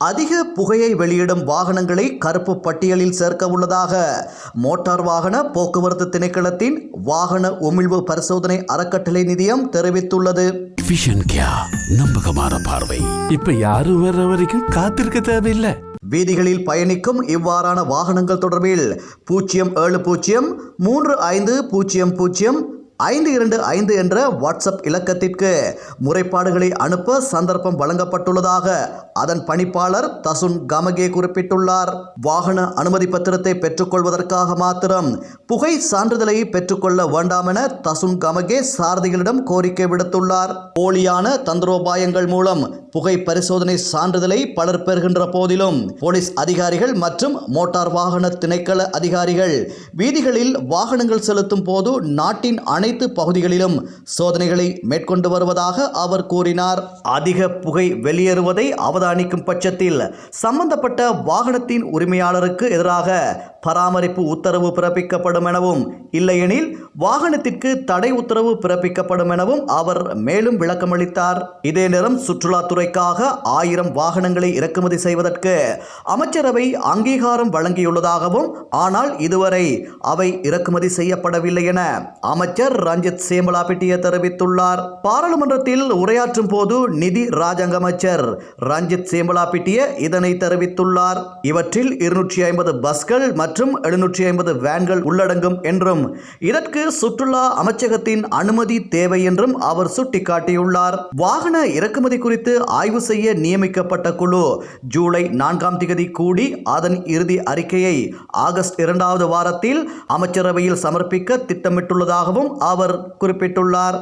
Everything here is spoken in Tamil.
அதிக புகையை வெளியிடும் வாகனங்களை கருப்பு பட்டியலில் சேர்க்க உள்ளதாக மோட்டார் வாகன போக்குவரத்து திணைக்களத்தின் வாகன உமிழ்வு பரிசோதனை அறக்கட்டளை நிதியம் தெரிவித்துள்ளது. நம்பகமான பார்வை. இப்ப யாரும் வர்ற வரைக்கும் காத்திருக்க தேவையில்லை. வீதிகளில் பயணிக்கும் இவ்வாறான வாகனங்கள் தொடர்பில் பூஜ்ஜியம் ஏழு பூஜ்ஜியம் மூன்று ஐந்து பூஜ்ஜியம் பூஜ்ஜியம் ஐந்து இரண்டு ஐந்து என்ற வாட்ஸ்அப் இலக்கத்திற்கு முறைப்பாடுகளை அனுப்ப சந்தர்ப்பம் வழங்கப்பட்டுள்ளதாக அதன் பணிப்பாளர் தசுன் கமகே குறிப்பிட்டுள்ளார். வாகன அனுமதி பத்திரத்தை பெற்றுக்கொள்வதற்காக மாத்திரம் புகை சான்றிதழை பெற்றுக்கொள்ள வேண்டாம் என தசுன் கமகே சாரதிகளிடம் கோரிக்கை விடுத்துள்ளார். போலியான தந்திரோபாயங்கள் மூலம் புகை பரிசோதனை சான்றிதழை பலர் பெறுகின்ற போதிலும் போலீஸ் அதிகாரிகள் மற்றும் மோட்டார் வாகன திணைக்கள அதிகாரிகள் வீதிகளில் வாகனங்கள் செலுத்தும் போது நாட்டின் அனைத்து பகுதிகளிலும் சோதனைகளை மேற்கொண்டு வருவதாக அவர் கூறினார். அதிக புகை வெளியேறுவதை அவதானிக்கும் பட்சத்தில் சம்பந்தப்பட்ட வாகனத்தின் உரிமையாளருக்கு எதிராக பராமரிப்பு உத்தரவு பிறப்பிக்கப்படும் எனவும் இல்லையெனில் வாகனத்திற்கு தடை உத்தரவு பிறப்பிக்கப்படும் எனவும் அவர் மேலும் விளக்கமளித்தார். இதே நேரம் சுற்றுலாத்துறைக்காக ஆயிரம் வாகனங்களை இறக்குமதி செய்வதற்கு அமைச்சரவை அங்கீகாரம் வழங்கியுள்ளதாகவும் ஆனால் இதுவரை அவை இறக்குமதி செய்யப்படவில்லை என அமைச்சர் ரஞ்சித் சேமலாபிட்டிய தெரிவித்துள்ளார். பாராளுமன்றத்தில் உரையாற்றும் போது நிதி ராஜாங்க அமைச்சர் ரஞ்சித் சேமலாபிட்டிய இதனை தெரிவித்துள்ளார். இவற்றில் இருநூற்றி ஐம்பது பஸ்கள் மற்றும் எழுநூற்றி ஐம்பது வேன்கள் உள்ளடங்கும் என்றும் இதற்கு சுற்றுலா அமைச்சகத்தின் அனுமதி தேவை என்றும் அவர் சுட்டிக்காட்டியுள்ளார். வாகன இறக்குமதி குறித்து ஆய்வு செய்ய நியமிக்கப்பட்ட குழு ஜூலை நான்காம் தேதி கூடி அதன் இறுதி அறிக்கையை ஆகஸ்ட் இரண்டாவது வாரத்தில் அமைச்சரவையில் சமர்ப்பிக்க திட்டமிட்டுள்ளதாகவும் அவர் குறிப்பிட்டுள்ளார்.